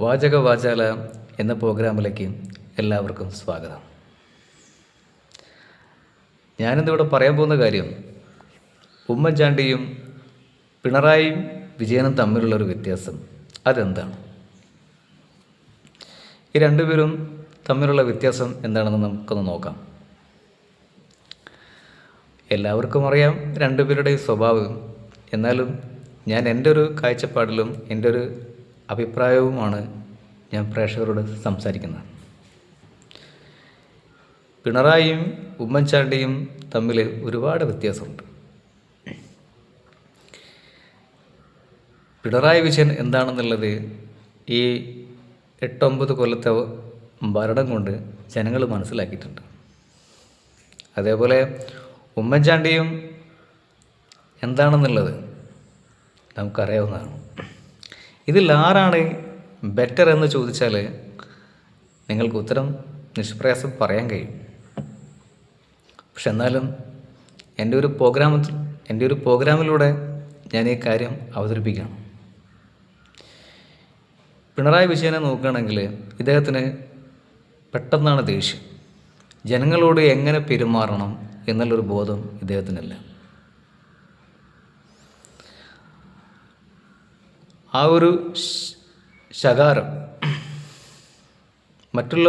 വാചക വാചാല എന്ന പ്രോഗ്രാമിലേക്ക് എല്ലാവർക്കും സ്വാഗതം. ഞാനിന്നിവിടെ പറയാൻ പോകുന്ന കാര്യം ഉമ്മൻചാണ്ടിയും പിണറായിയും വിജയനും തമ്മിലുള്ളൊരു വ്യത്യാസം അതെന്താണ്? ഈ രണ്ടുപേരും തമ്മിലുള്ള വ്യത്യാസം എന്താണെന്ന് നമുക്കൊന്ന് നോക്കാം. എല്ലാവർക്കും അറിയാം രണ്ടുപേരുടെയും സ്വഭാവം. എന്നാലും ഞാൻ എന്റെ ഒരു കാഴ്ചപ്പാടിലും എന്റെ ഒരു അഭിപ്രായവുമാണ് ഞാൻ പ്രേക്ഷകരോട് സംസാരിക്കുന്നത്. പിണറായിയും ഉമ്മൻചാണ്ടിയും തമ്മിൽ ഒരുപാട് വ്യത്യാസമുണ്ട്. പിണറായി വിജയൻ എന്താണെന്നുള്ളത് ഈ എട്ടൊമ്പത് കൊല്ലത്തെ ഭരണം കൊണ്ട് ജനങ്ങൾ മനസ്സിലാക്കിയിട്ടുണ്ട്. അതേപോലെ ഉമ്മൻചാണ്ടിയും എന്താണെന്നുള്ളത് നമുക്കറിയാവുന്നതാണ്. ഇതിൽ ആരാണ് ബെറ്റർ എന്ന് ചോദിച്ചാൽ നിങ്ങൾക്ക് ഉത്തരം നിഷ്പ്രയാസം പറയാൻ കഴിയും. പക്ഷെ എന്നാലും എന്റെ ഒരു പ്രോഗ്രാമത്തിൽ എന്റെ ഒരു പ്രോഗ്രാമിലൂടെ ഞാൻ ഈ കാര്യം അവതരിപ്പിക്കണം. പിണറായി വിജയനെ നോക്കുകയാണെങ്കിൽ ഇദ്ദേഹത്തിന് പെട്ടെന്നാണ് ദേഷ്യം. ജനങ്ങളോട് എങ്ങനെ പെരുമാറണം എന്നുള്ളൊരു ബോധം ഇദ്ദേഹത്തിനില്ല. ആ ഒരു ശകാരം മറ്റുള്ള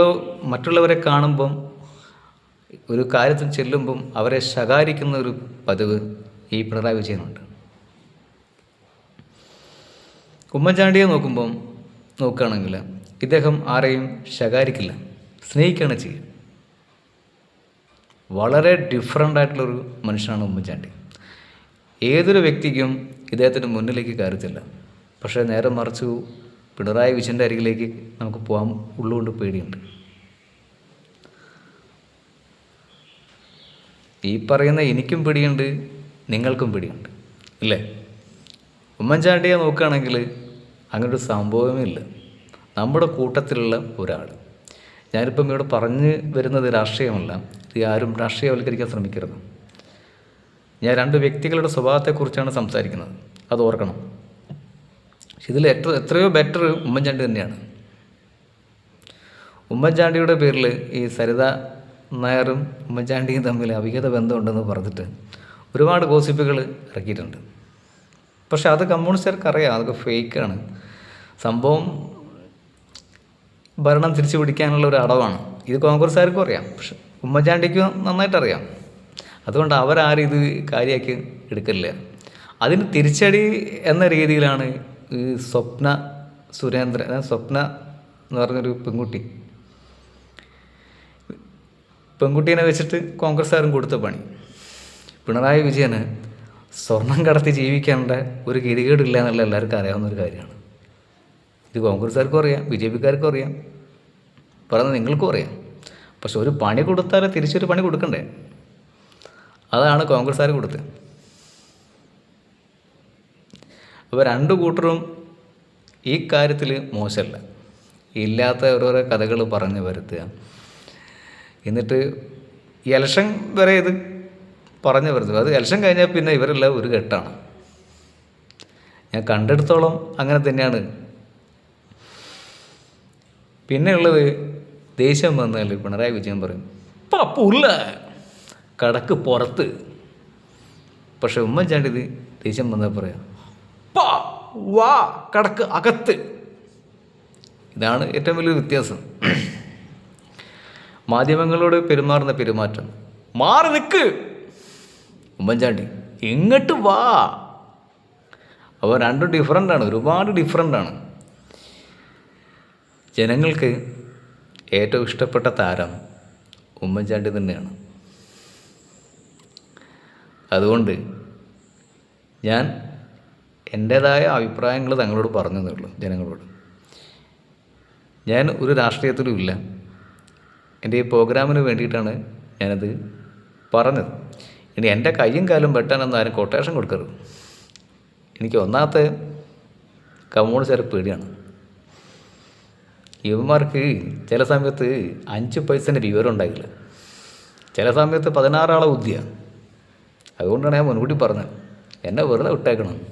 മറ്റുള്ളവരെ കാണുമ്പം ഒരു കാര്യത്തിൽ ചെല്ലുമ്പം അവരെ ശകാരിക്കുന്ന ഒരു പതിവ് ഈ പിണറായി വിജയനുണ്ട്. ഉമ്മൻചാണ്ടിയെ നോക്കുമ്പം നോക്കുകയാണെങ്കിൽ ഇദ്ദേഹം ആരെയും ശകാരിക്കില്ല സ്നേഹിക്കുകയാണ് ചെയ്യുക. വളരെ ഡിഫറന്റ് ആയിട്ടുള്ളൊരു മനുഷ്യനാണ് ഉമ്മൻചാണ്ടി. ഏതൊരു വ്യക്തിക്കും ഇദ്ദേഹത്തിന് മുന്നിലേക്ക് കയറത്തില്ല പക്ഷേ നേരെ മറിച്ച് പിണറായി വിജയന്റെ അരികിലേക്ക് നമുക്ക് പോകാൻ ഉള്ളുകൊണ്ട് പേടിയുണ്ട്. ഈ പറയുന്ന എനിക്കും പിടിയുണ്ട് നിങ്ങൾക്കും പിടിയുണ്ട് ഇല്ലേ ഉമ്മൻചാണ്ടിയെ നോക്കുകയാണെങ്കിൽ അങ്ങനെ ഒരു സംഭവമേ ഇല്ല. നമ്മുടെ കൂട്ടത്തിലുള്ള ഒരാൾ. ഞാനിപ്പം ഇവിടെ പറഞ്ഞു വരുന്നത് രാഷ്ട്രീയമല്ല ഇത് ആരും രാഷ്ട്രീയവൽക്കരിക്കാൻ ശ്രമിക്കരുത്. ഞാൻ രണ്ട് വ്യക്തികളുടെ സ്വഭാവത്തെക്കുറിച്ചാണ് സംസാരിക്കുന്നത് അത് ഓർക്കണം. ഇതിൽ എത്ര എത്രയോ ബെറ്റർ ഉമ്മൻചാണ്ടി തന്നെയാണ്. ഉമ്മൻചാണ്ടിയുടെ പേരിൽ ഈ സരിത നായറും ഉമ്മൻചാണ്ടിയും തമ്മിൽ അവിഹിത ബന്ധമുണ്ടെന്ന് പറഞ്ഞിട്ട് ഒരുപാട് ഗോസിപ്പുകൾ ഇറക്കിയിട്ടുണ്ട്. പക്ഷെ അത് കമ്മ്യൂണിസ്റ്റുകാർക്ക് അറിയാം അതൊക്കെ ഫേക്കാണ് സംഭവം ഭരണം തിരിച്ചു പിടിക്കാനുള്ള ഒരു അടവാണ്. ഇത് കോൺഗ്രസ്സുകാർക്കും അറിയാം പക്ഷെ ഉമ്മൻചാണ്ടിക്കും നന്നായിട്ടറിയാം. അതുകൊണ്ട് അവരാരും ഇത് കാര്യമാക്കി എടുക്കില്ല അതിന് തിരിച്ചടി എന്ന രീതിയിലാണ് ഈ സ്വപ്ന സുരേന്ദ്രൻ സ്വപ്ന എന്ന് പറഞ്ഞൊരു പെൺകുട്ടി. പെൺകുട്ടീനെ വെച്ചിട്ട് കോൺഗ്രസ്സുകാരും കൊടുത്ത പണി. പിണറായി വിജയന് സ്വർണം കടത്തി ജീവിക്കേണ്ട ഒരു ഗതികേടില്ല എന്നുള്ള എല്ലാവർക്കും അറിയാവുന്ന ഒരു കാര്യമാണ്. ഇത് കോൺഗ്രസ്സുകാർക്കും അറിയാം ബി ജെ പിക്കാർക്കും അറിയാം. പറയുന്നത് നിങ്ങൾക്കും അറിയാം. പക്ഷെ ഒരു പണി കൊടുത്താൽ തിരിച്ചൊരു പണി കൊടുക്കണ്ടേ? അതാണ് കോൺഗ്രസ്സുകാർ കൊടുത്തത്. അപ്പോൾ രണ്ട് കൂട്ടരും ഈ കാര്യത്തിൽ മോശമല്ല ഇല്ലാത്ത ഓരോരോ കഥകൾ പറഞ്ഞു വരുത്തുക. എന്നിട്ട് ഇലക്ഷൻ വരെ ഇത് പറഞ്ഞു വരുത്തുക. അത് ഇലക്ഷൻ കഴിഞ്ഞാൽ പിന്നെ ഇവരെല്ലാം ഒരു കെട്ടാണ് ഞാൻ കണ്ടെടുത്തോളം അങ്ങനെ തന്നെയാണ്. പിന്നെ ഉള്ളത് ദേഷ്യം വന്നാൽ പിണറായി വിജയൻ പറയും പപ്പുള്ള കടക്ക് പുറത്ത്. പക്ഷെ ഉമ്മൻചാണ്ടി ഇത് ദേഷ്യം വന്നാൽ പറയാം വാ കടക്ക് അകത്ത്. ഇതാണ് ഏറ്റവും വലിയ വ്യത്യാസം. മാധ്യമങ്ങളോട് പെരുമാറുന്ന പെരുമാറ്റം. മാറി നിൽക്ക് ഉമ്മൻചാണ്ടി എങ്ങോട്ട് വാ. അപ്പോൾ രണ്ടും ഡിഫറന്റാണ് ഒരുപാട് ഡിഫറന്റാണ് ജനങ്ങൾക്ക് ഏറ്റവും ഇഷ്ടപ്പെട്ട താരം ഉമ്മൻചാണ്ടി തന്നെയാണ്. അതുകൊണ്ട് ഞാൻ എന്റേതായ അഭിപ്രായങ്ങൾ തങ്ങളോട് പറഞ്ഞു തന്നുള്ളൂ ജനങ്ങളോട്. ഞാൻ ഒരു രാഷ്ട്രീയത്തിലും ഇല്ല. എന്റെ ഈ പ്രോഗ്രാമിന് വേണ്ടിയിട്ടാണ് ഞാനത് പറഞ്ഞത്. ഇനി എന്റെ കയ്യും കാലും വെട്ടാനൊന്നും ആരും കൊട്ടേഷൻ കൊടുക്കരുത്. എനിക്ക് ഒന്നാമത്തെ കമ്മ്യൂണിസ്റ്റ് പേടിയാണ്. ഇവന്മാർക്ക് ചില സമയത്ത് അഞ്ച് പൈസന്റെ വിവരം ഉണ്ടായില്ല. ചില സമയത്ത് പതിനാറാളെ ബുദ്ധിയാണ്. അതുകൊണ്ടാണ് ഞാൻ മുൻകൂട്ടി പറഞ്ഞത്. എന്നെ വെറുതെ വിട്ടേക്കണം